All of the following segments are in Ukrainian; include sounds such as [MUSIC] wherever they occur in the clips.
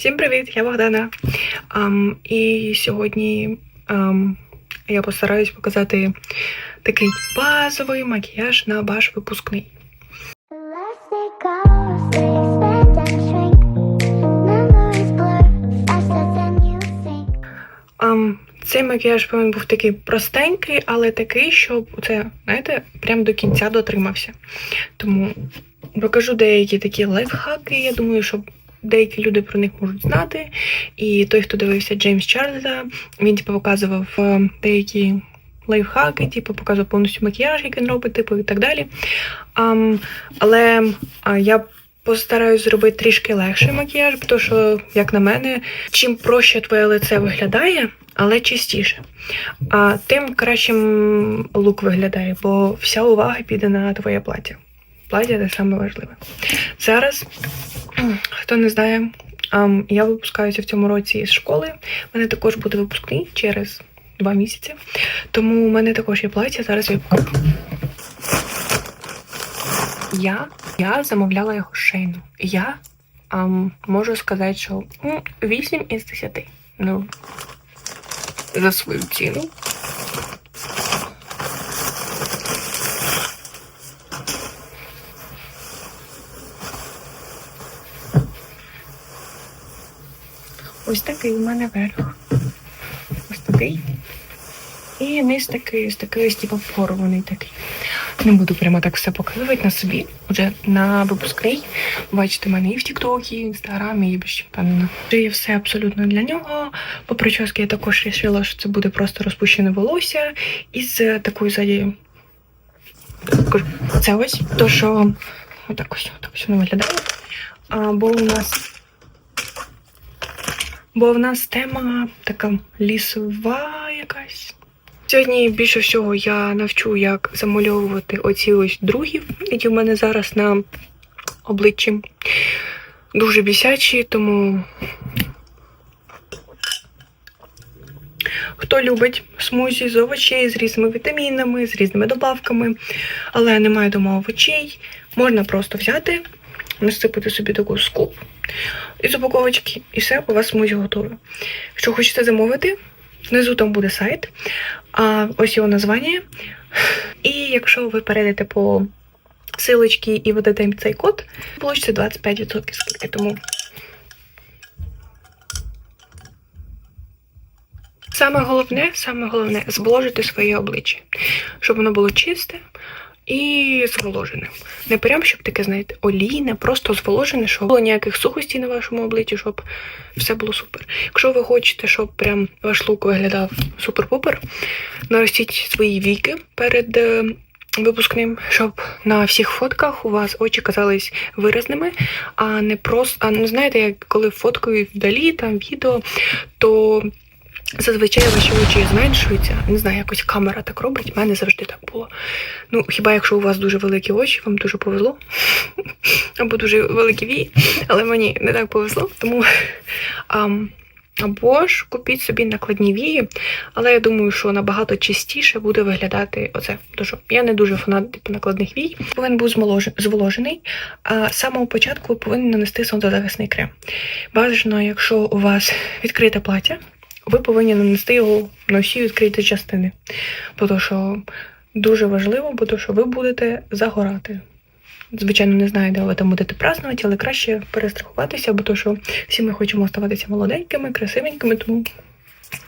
Всім привіт! Я Богдана. Ам, і сьогодні ам, я постараюсь показати такий базовий макіяж на ваш випускний. Ам, цей макіяж повинен був такий простенький, але такий, щоб це, знаєте, прям до кінця дотримався. Тому покажу деякі такі лайфхаки. Я думаю, що деякі люди про них можуть знати. І той, хто дивився Джеймс Чарльза, він типу, показував е, деякі лайфхаки, типу, показував повністю макіяж, який він робить, типу, і так далі. Ам, але а, я постараюсь зробити трішки легший макіяж, тому що, як на мене, чим проще твоє лице виглядає, але чистіше, а тим кращим лук виглядає, бо вся увага піде на твоє плаття. Плаття це саме важливе. Зараз, хто не знає, я випускаюся в цьому році з школи. У мене також буде випускний через два місяці. Тому у мене також є плаття, зараз я покажу. Я, я замовляла його шейну. Я ам, можу сказати, що м, 8 із 10. Ну, за свою ціну. Ось такий у мене верх. Ось такий. І низ такий, ось такий ось типу порваний такий. Не буду прямо так все показувати на собі. Уже на випускний. Бачите, в мене і в Тіктокі, і в Інстаграмі, і більше впевнена. Це є все абсолютно для нього. По прически я також вирішила, що це буде просто розпущене волосся із такою ззаді. Це ось то, що отак ось, отак ось воно виглядає. Бо у нас. Бо в нас тема така лісова якась. Сьогодні більше всього я навчу, як замальовувати оці ось другів, які в мене зараз на обличчі. Дуже бісячі, тому хто любить смузі з овочей, з різними вітамінами, з різними добавками, але немає дома овочей, можна просто взяти, насипати собі таку скуп із упаковочки, і все, у вас смузі готове. Якщо хочете замовити, внизу там буде сайт, а ось його названня. І якщо ви перейдете по силочці і введете їм цей код, получите 25% скидки. Тому саме головне, саме головне зволожити своє обличчя, щоб воно було чисте і зволожене. Не прям, щоб таке, знаєте, олійне, просто зволожене, щоб було ніяких сухостей на вашому обличчі, щоб все було супер. Якщо ви хочете, щоб прям ваш лук виглядав супер-пупер, наростіть свої віки перед е, випускним, щоб на всіх фотках у вас очі казались виразними, а не просто, а не знаєте, як коли фоткою вдалі, там відео, то Зазвичай ваші очі зменшуються. Не знаю, якось камера так робить. У мене завжди так було. Ну, хіба якщо у вас дуже великі очі, вам дуже повезло. [LAUGHS] Або дуже великі вії, але мені не так повезло, тому. [LAUGHS] або ж купіть собі накладні вії, але я думаю, що набагато чистіше буде виглядати оце. Що я не дуже фанат типу, накладних вій. Повинен був зволожений. А з самого початку ви повинні нанести сонцезахисний крем. Бажано, якщо у вас відкрите плаття, ви повинні нанести його на всі відкриті частини. Бо що дуже важливо, бо що ви будете загорати. Звичайно, не знаю, де ви там будете празднувати, але краще перестрахуватися, бо то, що всі ми хочемо оставатися молоденькими, красивенькими, тому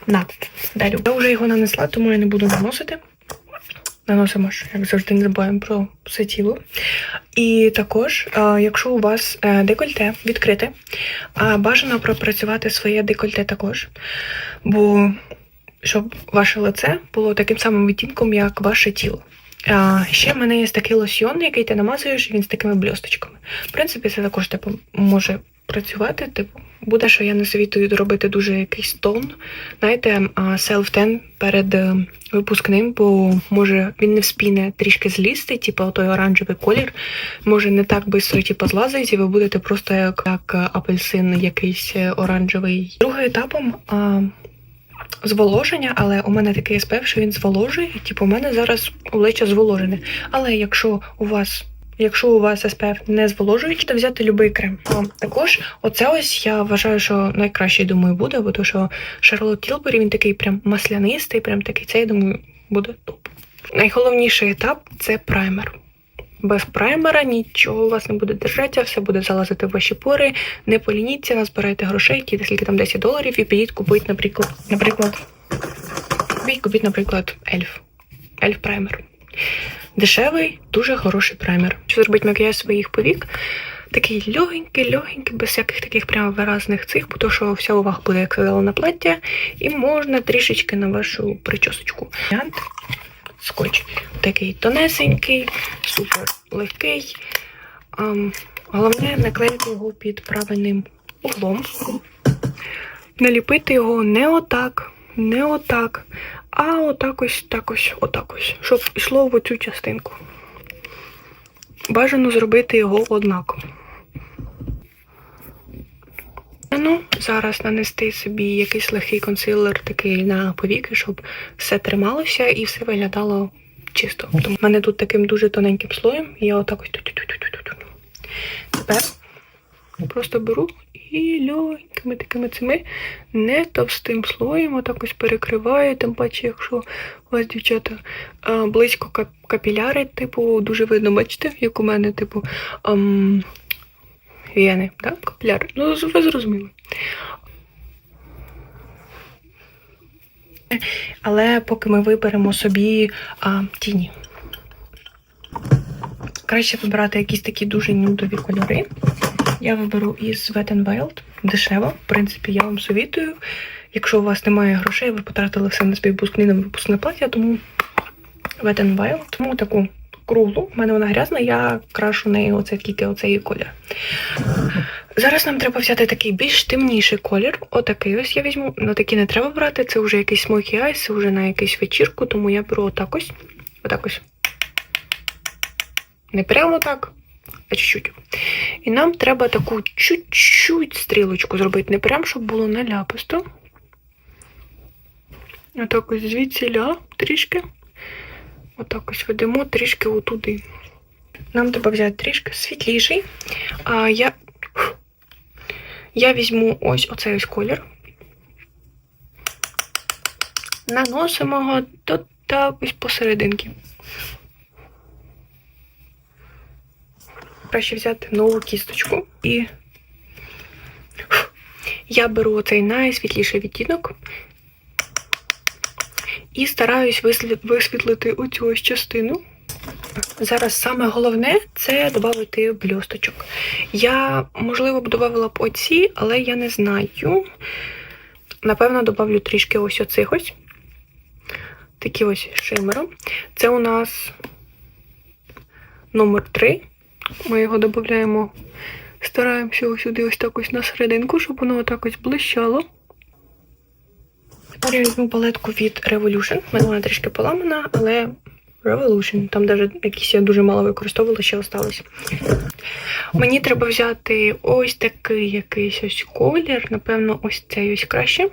на, далі. Я вже його нанесла, тому я не буду наносити. Наносимо ж, як завжди, не забуваємо про все тіло. І також, е, якщо у вас е, декольте відкрите, бажано пропрацювати своє декольте також. Бо щоб ваше лице було таким самим відтінком, як ваше тіло. А, ще в мене є такий лосьйон, який ти намазуєш, він з такими бльосточками. В принципі, це також типу, може працювати. Типу, буде, що я не совітую робити дуже якийсь тон. Знаєте, селф-тен перед е, випускним, бо може він не вспіне трішки злізти, типу той оранжевий колір, може не так швидко типу, злазить, і ви будете просто як, як апельсин якийсь е, оранжевий. Другим етапом. А, зволоження, але у мене такий SPF, що він зволожує, типу у мене зараз обличчя зволожене. Але якщо у вас Якщо у вас SPF не зволожуючий, то взяти будь-який крем. А, також оце ось я вважаю, що найкраще думаю буде, бо то, що Шарлот Тілбері він такий прям маслянистий, прям такий. Це я думаю буде топ. Найголовніший етап це праймер. Без праймера нічого у вас не буде держатися, все буде залазити в ваші пори. Не полініться, назбирайте грошей, ті скільки там 10 доларів, і підіть купити, наприклад, наприклад, купіть, наприклад, ельф. Ельф праймер. Дешевий, дуже хороший праймер. Що зробити макіяж своїх повік? Такий легенький, легенький, без всяких таких прямо виразних цих, бо то, що вся увага буде, як сказала, на плаття, і можна трішечки на вашу причосочку. Варіант скотч. Такий тонесенький, супер легкий. Ам, головне наклеїти його під правильним углом. Наліпити його не отак, не отак, а отак ось, так ось, отак ось, щоб йшло в оцю частинку. Бажано зробити його однаково. Ну, зараз нанести собі якийсь легкий консилер такий на повіки, щоб все трималося і все виглядало чисто. Тому в мене тут таким дуже тоненьким слоєм, і я отак ось. Тепер просто беру і легенькими такими цими не товстим слоєм, отак ось перекриваю, тим паче, якщо у вас, дівчата, близько капіляри, типу, дуже видно, бачите, як у мене, типу, ам, вени, так? Капіляри. Ну, ви зрозуміли. Але поки ми виберемо собі а, тіні. Краще вибирати якісь такі дуже нюдові кольори. Я виберу із Wet n Wild. Дешево. В принципі, я вам совітую. Якщо у вас немає грошей, ви потратили все на свій випускний на випускне плаття, тому Wet n Wild. Тому таку круглу. У мене вона грязна, я крашу нею оце тільки оцей колір. Зараз нам треба взяти такий більш темніший колір. Отакий ось я візьму. На такий не треба брати. Це вже якийсь smoky eyes, це вже на якусь вечірку, тому я беру отак ось. Отак ось. Не прямо так, чуть-чуть. І нам треба таку чуть-чуть стрілочку зробити. Не прям, щоб було наляписто. Отак ось звідсіля трішки. Отак ось ведемо трішки отуди. Нам треба взяти трішки світліший. А я, я візьму ось оцей ось колір. Наносимо його до так ось посерединки. Краще взяти нову кісточку і я беру оцей найсвітліший відтінок і стараюсь висвітлити оцю ось частину. Зараз саме головне це додати блісточок. Я, можливо, б додавала б оці, але я не знаю. Напевно, додавлю трішки ось оцих ось. Такі ось шимером. Це у нас номер 3. Ми його додаємо, стараємося ось сюди ось так ось на серединку, щоб воно отак ось блищало. Тепер я візьму палетку від Revolution. У мене вона трішки поламана, але Revolution. Там навіть якісь я дуже мало використовувала, ще осталось. Мені треба взяти ось такий якийсь ось колір. Напевно, ось цей ось краще.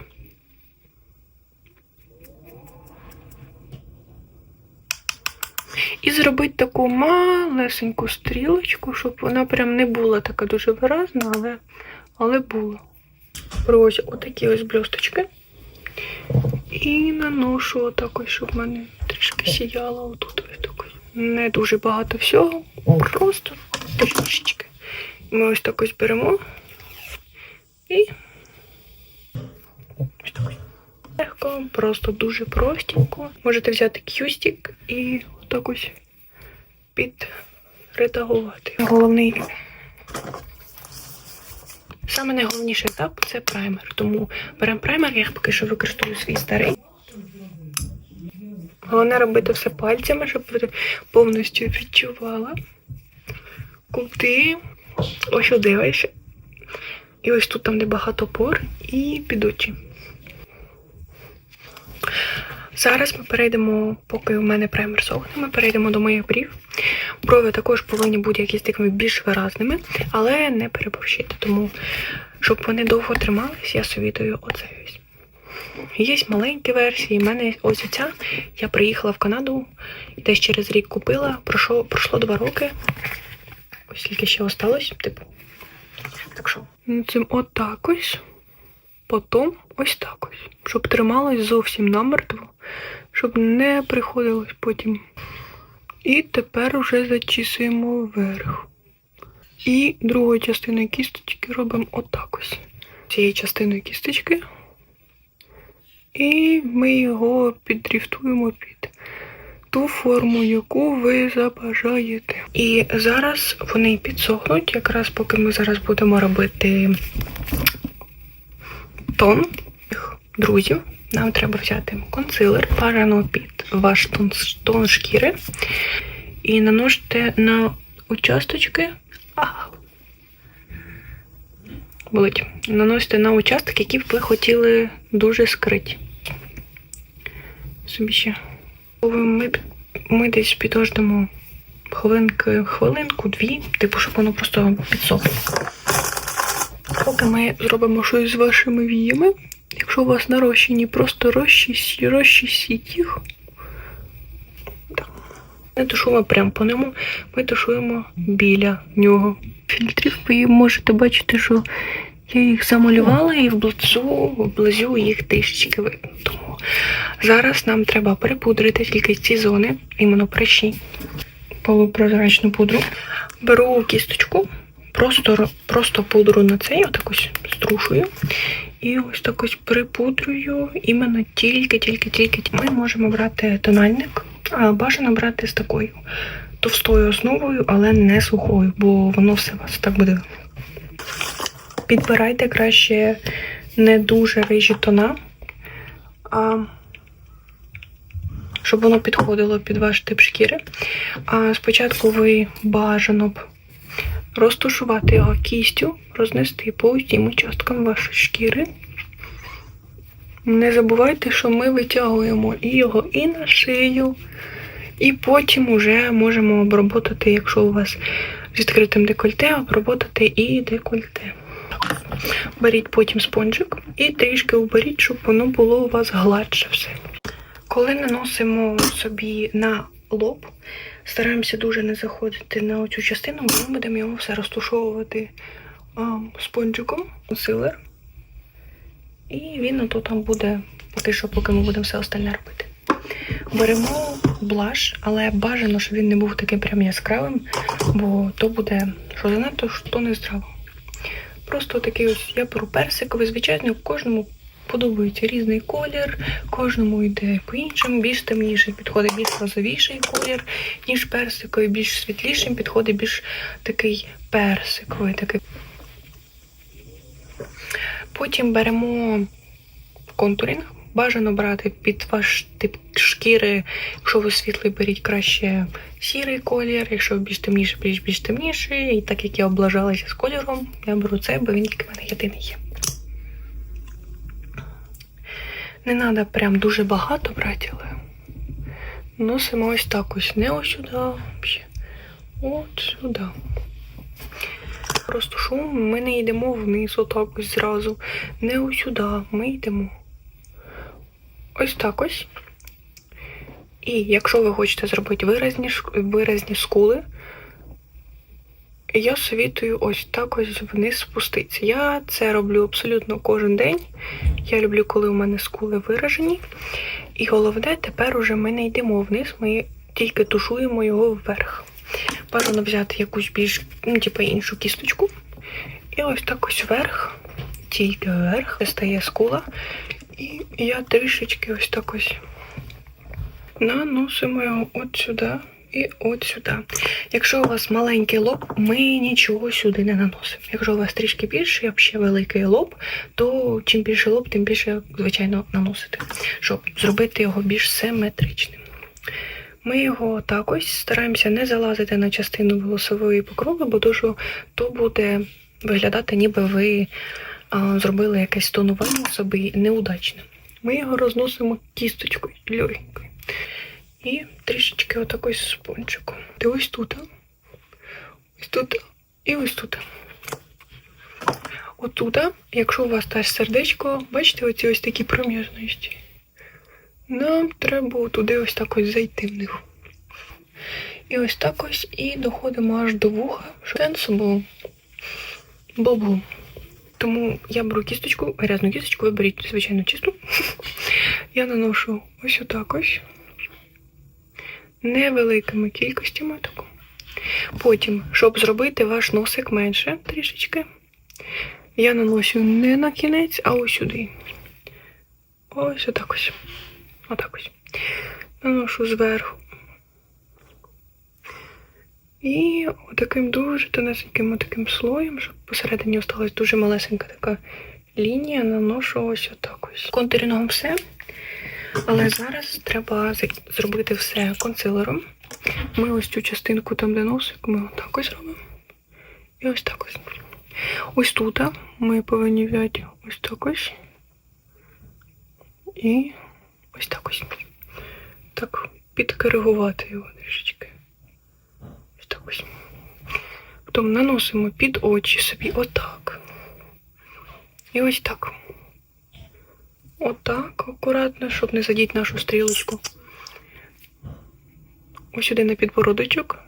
І зробити таку малесеньку стрілочку, щоб вона прям не була така дуже виразна, але, але була. Ось отакі ось блісточки. І наношу отак ось, щоб в мене трішки сіяло отут. Не дуже багато всього, просто трішечки. Ми ось так ось беремо і ось так. Легко, просто дуже простенько. Можете взяти кюстик і отак ось підредагувати. Головний Саме найголовніший етап це праймер. Тому беремо праймер, я поки що використовую свій старий. Головне робити все пальцями, щоб ви повністю відчувала. Куди ось сюди ось. І ось тут там, де багато пор, і під очі. Зараз ми перейдемо, поки у мене праймер сохне, ми перейдемо до моїх брів. Брови також повинні бути якісь такими більш виразними, але не переборщити. Тому, щоб вони довго тримались, я совітую оце ось. Є маленькі версії. У мене ось оця. Я приїхала в Канаду, десь через рік купила. Пройшло, пройшло два роки. Ось скільки ще осталось, типу. Так що, цим отак ось. Потім ось так ось. Щоб трималось зовсім намертво, щоб не приходилось потім. І тепер вже зачісуємо вверх. І другою частиною кісточки робимо отак ось. Цією частиною кісточки. І ми його піддріфтуємо під ту форму, яку ви забажаєте. І зараз вони підсохнуть, якраз поки ми зараз будемо робити тон друзів. Нам треба взяти консилер, бажано під ваш тон, тон шкіри. І наносите на участочки. Болить. Наносите на участок, які б ви хотіли дуже скрити. Собі ще. Ми, ми десь підождемо хвилинки, хвилинку, дві, типу, щоб воно просто підсохло. Поки ми зробимо щось з вашими віями, якщо у вас нарощені, просто розчісіть, розчісіть їх. Не тушуємо прямо по ньому, ми тушуємо біля нього. Фільтрів ви можете бачити, що я їх замалювала і вблизу, їх трішечки видно. Тому зараз нам треба перепудрити тільки ці зони, іменно прищі, полупрозрачну пудру. Беру кісточку, просто, просто пудру на цей, отак ось струшую. І ось так ось припудрюю іменно тільки, тільки, тільки. Ми можемо брати тональник, а бажано брати з такою товстою основою, але не сухою, бо воно все вас так буде. Підбирайте краще не дуже рижі тона, а щоб воно підходило під ваш тип шкіри. А спочатку ви бажано б розтушувати його кістю, рознести по усім участкам вашої шкіри. Не забувайте, що ми витягуємо і його і на шию, і потім вже можемо оброботати, якщо у вас з відкритим декольте, оброботати і декольте. Беріть потім спонжик і трішки уберіть, щоб воно було у вас гладше все. Коли наносимо собі на лоб, стараємося дуже не заходити на оцю частину, ми будемо його все розтушовувати а, спонжиком, консилер. І він ото там буде поки що, поки ми будемо все остальне робити. Беремо блаш, але бажано, щоб він не був таким прям яскравим, бо то буде, що занадто, що не здраво. Просто такий ось я беру персиковий, звичайно, в кожному подобається різний колір, кожному йде по-іншому, більш темніший підходить більш розовіший колір, ніж персиковий, більш світлішим підходить більш такий персиковий. Такий. Потім беремо контуринг. Бажано брати під ваш тип шкіри. Якщо ви світлий, беріть краще сірий колір, якщо ви більш темніший, більш більш темніший. І так як я облажалася з кольором, я беру цей, бо він в мене єдиний є. Не треба прям дуже багато брати, але носимо ось так ось. Не ось сюди, взагалі. От сюди. Просто шум, ми не йдемо вниз, отак ось зразу. Не ось сюди, ми йдемо. Ось так ось. І якщо ви хочете зробити виразні, виразні скули, я совітую ось так ось вниз спуститися. Я це роблю абсолютно кожен день. Я люблю, коли у мене скули виражені. І головне, тепер уже ми не йдемо вниз, ми тільки тушуємо його вверх. Бажано взяти якусь більш, ну, типу, іншу кісточку. І ось так ось вверх, тільки вверх, стає скула. І я трішечки ось так ось наносимо його от сюди і от сюди. Якщо у вас маленький лоб, ми нічого сюди не наносимо. Якщо у вас трішки більший, а ще великий лоб, то чим більше лоб, тим більше, звичайно, наносити, щоб зробити його більш симетричним. Ми його так ось стараємося не залазити на частину волосової покрови, бо що то буде виглядати, ніби ви а, зробили якесь тонування собі неудачне. Ми його розносимо кісточкою легенькою. І трішечки отакось спончиком. Ти ось тут. Ось тут і ось тут. Отут, а, якщо у вас теж сердечко, бачите оці ось такі проміжності. Нам треба туди ось так ось зайти в них. І ось так ось і доходимо аж до вуха. Сенсу. Бобу. Тому я беру кісточку, грязну кісточку, ви беріть, звичайно, чисту. [LAUGHS] Я наношу ось отак ось. Невеликими кількостями таку. Потім, щоб зробити ваш носик менше трішечки, я наношу не на кінець, а ось сюди. Ось отак ось. Отак ось. Наношу зверху. І таким дуже тонесеньким таким слоєм, щоб посередині осталась дуже малесенька така лінія, наношу ось отак ось. Контурінгом все. Але зараз треба зробити все консилером. Ми ось цю частинку там, де носик, ми отак ось робимо. І ось так ось. Ось тут ми повинні взяти ось так ось. І ось так ось. Так, підкоригувати його трішечки. Ось так ось. Потім наносимо під очі собі отак. І ось так. Отак, акуратно, щоб не задіти нашу стрілочку. Ось сюди на підбородочок.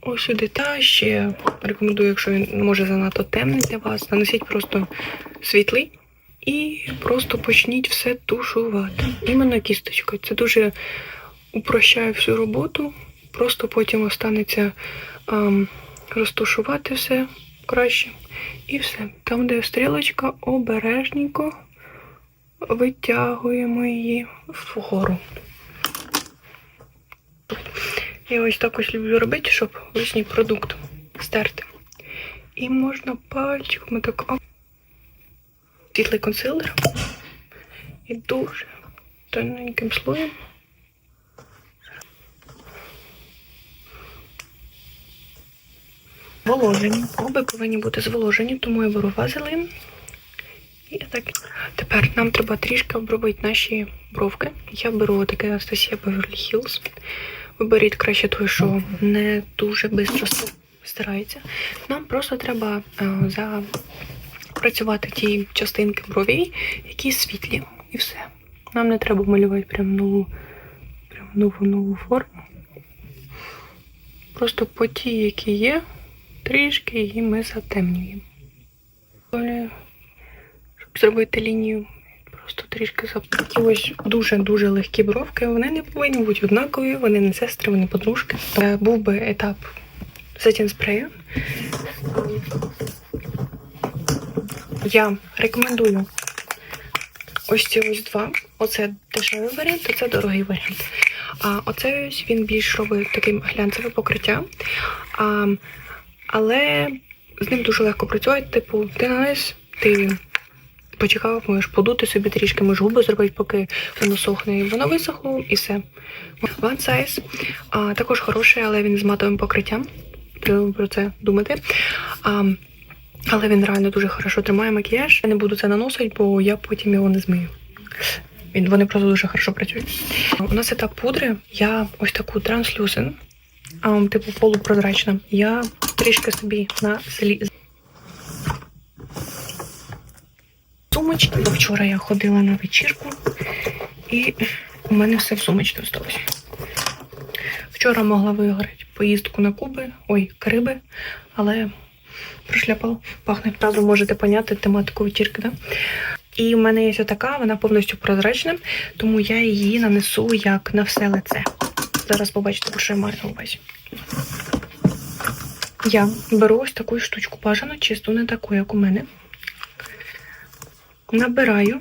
Ось сюди та ще рекомендую, якщо він може занадто темний для вас, нанесіть просто світлий і просто почніть все тушувати. Іменно кісточкою. Це дуже упрощає всю роботу. Просто потім останеться ем, розтушувати все краще. І все. Там, де стрілочка, обережненько витягуємо її вгору. Я ось так ось люблю робити, щоб лишній продукт стерти. І можна пальчиком так світлий консилер. І дуже тоненьким слоєм. Зволожені. Оби повинні бути зволожені, тому я беру вазелин. І так. Тепер нам треба трішки обробити наші бровки. Я беру таке Анастасія Beverly Hills. Ви беріть краще той, що не дуже швидко стирається. Нам просто треба е, запрацювати ті частинки бровей, які світлі. І все. Нам не треба малювати прям нову, прям нову нову форму. Просто по ті, які є, трішки її ми затемнюємо. Зробити лінію, просто трішки запитати. Ось дуже-дуже легкі бровки. Вони не повинні бути однакові, вони не сестри, вони подружки. Е, Був би етап сетін спрею. Я рекомендую ось ці ось два. Оце дешевий варіант, а це дорогий варіант. А оце ось він більш робить таким глянцеве покриття. Але з ним дуже легко працювати. Типу, ти нанес, ти почекав, можеш подути собі трішки, можеш губи зробити, поки воно сохне. І воно висохло і все. One Size а, також хороший, але він з матовим покриттям. Треба про це думати. А, але він реально дуже хорошо тримає макіяж. Я не буду це наносити, бо я потім його не змию. Він, вони просто дуже хорошо працюють. У нас етап пудри. Я ось таку транслюзен, а, типу полупрозрачна. Я трішки собі на селі сумочки. Бо вчора я ходила на вечірку, і у мене все в сумочці осталося. Вчора могла виграти поїздку на Куби, ой, Кариби, але прошляпала, пахне. Правда, можете поняти тематику вечірки, да? І в мене є така, вона повністю прозрачна, тому я її нанесу як на все лице. Зараз побачите, що я маю на увазі. Я беру ось таку штучку бажано, чисту, не таку, як у мене. Набираю.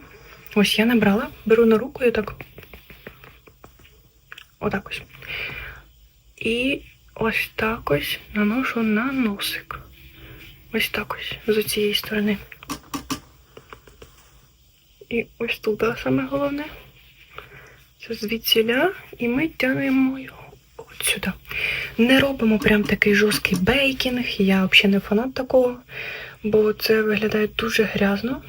Ось я набрала, беру на руку і так. Отак ось. І ось так ось наношу на носик. Ось так ось з цієї сторони. І ось тут саме головне. Це звідсіля, і ми тягнемо його от сюди. Не робимо прям такий жорсткий бейкінг. Я взагалі не фанат такого, бо це виглядає дуже грязно.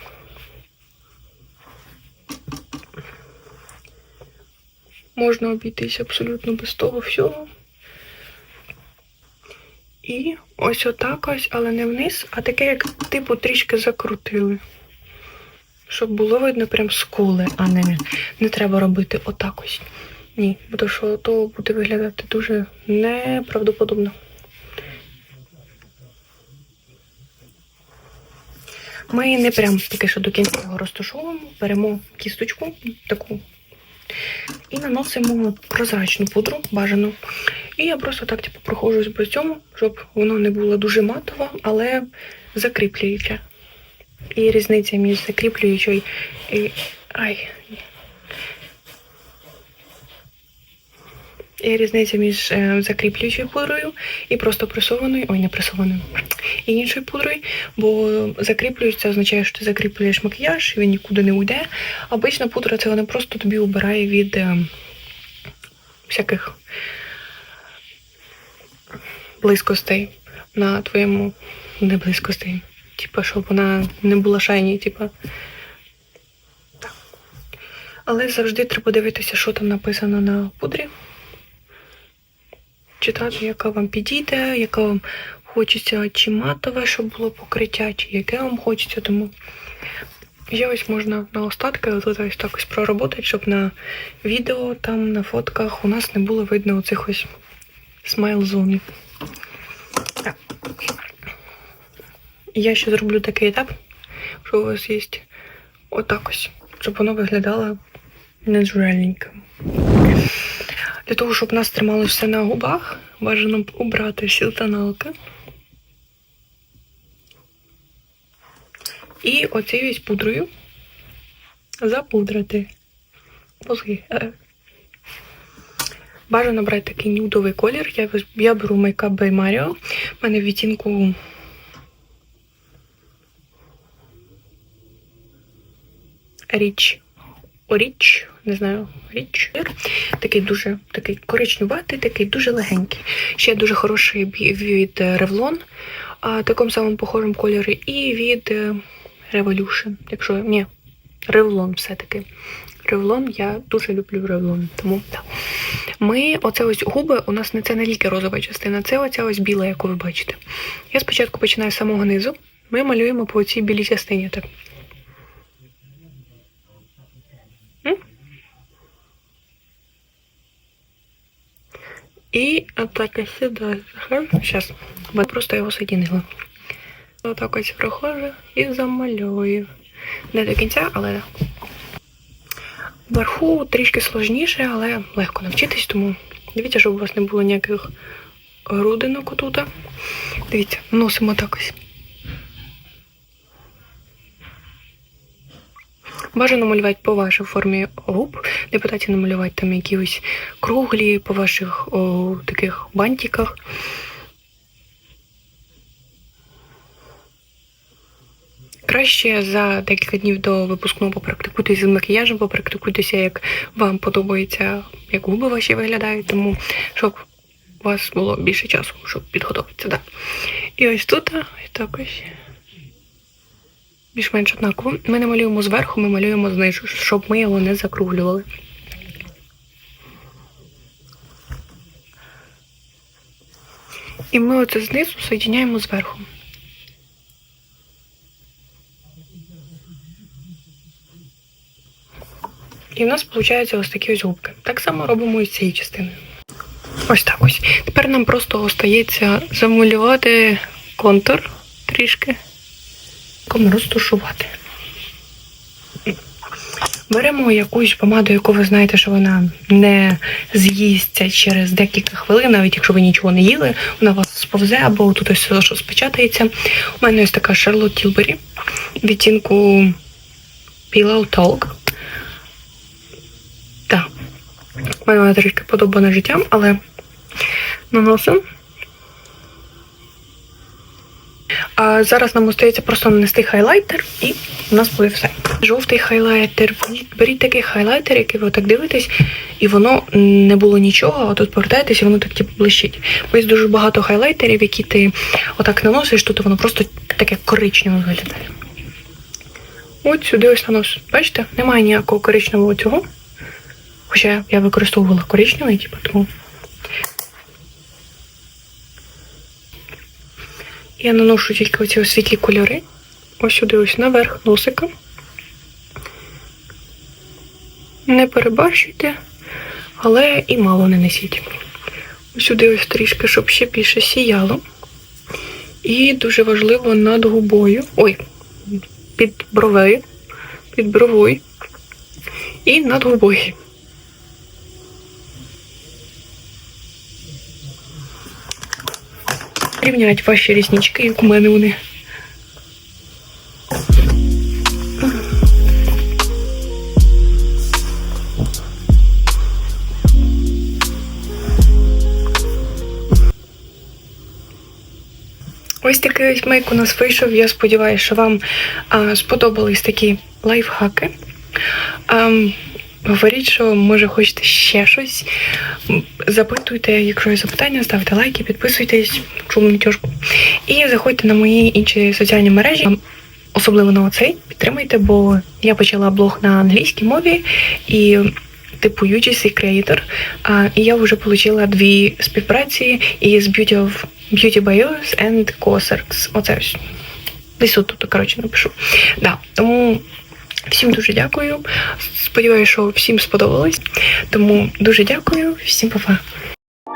Можна обійтись абсолютно без того всього. І ось отак ось, але не вниз, а таке, як типу трішки закрутили. Щоб було видно прям скули, а не, не треба робити отак ось. Ні, бо то що то буде виглядати дуже неправдоподобно. Ми не прям таки, що до кінця його розташовуємо, беремо кісточку таку і наносимо прозрачну пудру бажану. І я просто так типу, прохожусь по цьому, щоб воно не було дуже матово, але закріплююче. І різниця між закріплюючою і. Ай. І різниця між е, закріплюючою пудрою і просто пресованою, ой, не пресованою, і іншою пудрою, бо закріплюючи це означає, що ти закріплюєш макіяж, він нікуди не уйде. Обична пудра це вона просто тобі убирає від е, всяких близькостей на твоєму не близькостей. Типа, щоб вона не була шайні, типа. Але завжди треба дивитися, що там написано на пудрі. Читати, яка вам підійде, яка вам хочеться, чи матове, щоб було покриття, чи яке вам хочеться. Тому я ось можна на остатки ось так ось проработати, щоб на відео, там, на фотках у нас не було видно оцих ось смайл-зонів. Я ще зроблю такий етап, що у вас є отак ось, щоб воно виглядало натуральненько. Для того, щоб нас трималося все на губах, бажано б убрати всі тоналки. І оцією пудрою запудрити мозги. Е. Бажано брати такий нюдовий колір. Я, я беру Makeup by Mario. У мене в відтінку річ. Річ, не знаю, річ. Такий дуже такий коричневатий, такий дуже легенький. Ще дуже хороший від е, Revlon, а, такому самому похожому кольорі, і від е, Revolution. Якщо ні, Revlon все-таки. Revlon, я дуже люблю Revlon, тому так. Ми, оце ось губи, у нас не це не тільки розова частина, це оця ось біла, яку ви бачите. Я спочатку починаю з самого низу. Ми малюємо по цій білій частині. Так. І отак сюда сюди. Зараз. Вот просто його соєдинила. Отак ось проходжу і замалюю. Не до кінця, але так. Вверху трішки сложніше, але легко навчитись, тому дивіться, щоб у вас не було ніяких грудинок отут. Дивіться, носимо так ось. Бажано малювати по вашій формі губ, не питайте намалювати там якісь круглі по ваших о, таких бантиках. Краще за декілька днів до випускного попрактикуйтесь з макіяжем, попрактикуйтеся, як вам подобається, як губи ваші виглядають, тому щоб у вас було більше часу, щоб підготуватися. Да. І ось тут, ось так. Більш-менш однаково. Ми не малюємо зверху, ми малюємо знизу, щоб ми його не закруглювали. І ми оце знизу соєдиняємо зверху. І в нас виходить ось такі ось губки. Так само робимо і з цією частиною. Ось так ось. Тепер нам просто остається замалювати контур трішки. Розтушувати. Беремо якусь помаду, яку ви знаєте, що вона не з'їсться через декілька хвилин, навіть якщо ви нічого не їли, вона вас сповзе або тут ось все, що спечатається. У мене ось така Charlotte Tilbury відтінку Pillow Talk. Так. У мене вона трішки подобана життям, але наносимо. А зараз нам остається просто нанести хайлайтер, і у нас буде все. Жовтий хайлайтер. Беріть такий хайлайтер, який ви так дивитесь, і воно не було нічого, а тут повертаєтесь, і воно так типу блищить. Бо є дуже багато хайлайтерів, які ти отак наносиш, тут воно просто таке коричневе виглядає. От сюди ось нанос. Бачите, немає ніякого коричневого цього. Хоча я використовувала коричневий, типу, тому. Я наношу тільки оці ось світлі кольори. Ось сюди ось наверх носика. Не перебарщуйте, але і мало не несіть. Ось Сюди ось трішки, щоб ще більше сіяло. І дуже важливо над губою. Ой, під бровею. Під бровою. І над губою. Рівняють ваші ріснички, як у мене вони. Ось такий ось мейк у нас вийшов. Я сподіваюся, що вам а, сподобались такі лайфхаки. А, говоріть, що може хочете ще щось. Запитуйте, якщо є запитання, ставте лайки, підписуйтесь, чому тяжко. І заходьте на мої інші соціальні мережі. Особливо на оцей підтримайте, бо я почала блог на англійській мові і типу UGC Creator. А, і я вже отримала дві співпраці із Beauty of Beauty Bios and Cosrx. Оце ось. Десь тут, тут, коротше, напишу. Да, тому всім дуже дякую. Сподіваюся, що всім сподобалось. Тому дуже дякую, всім па-па.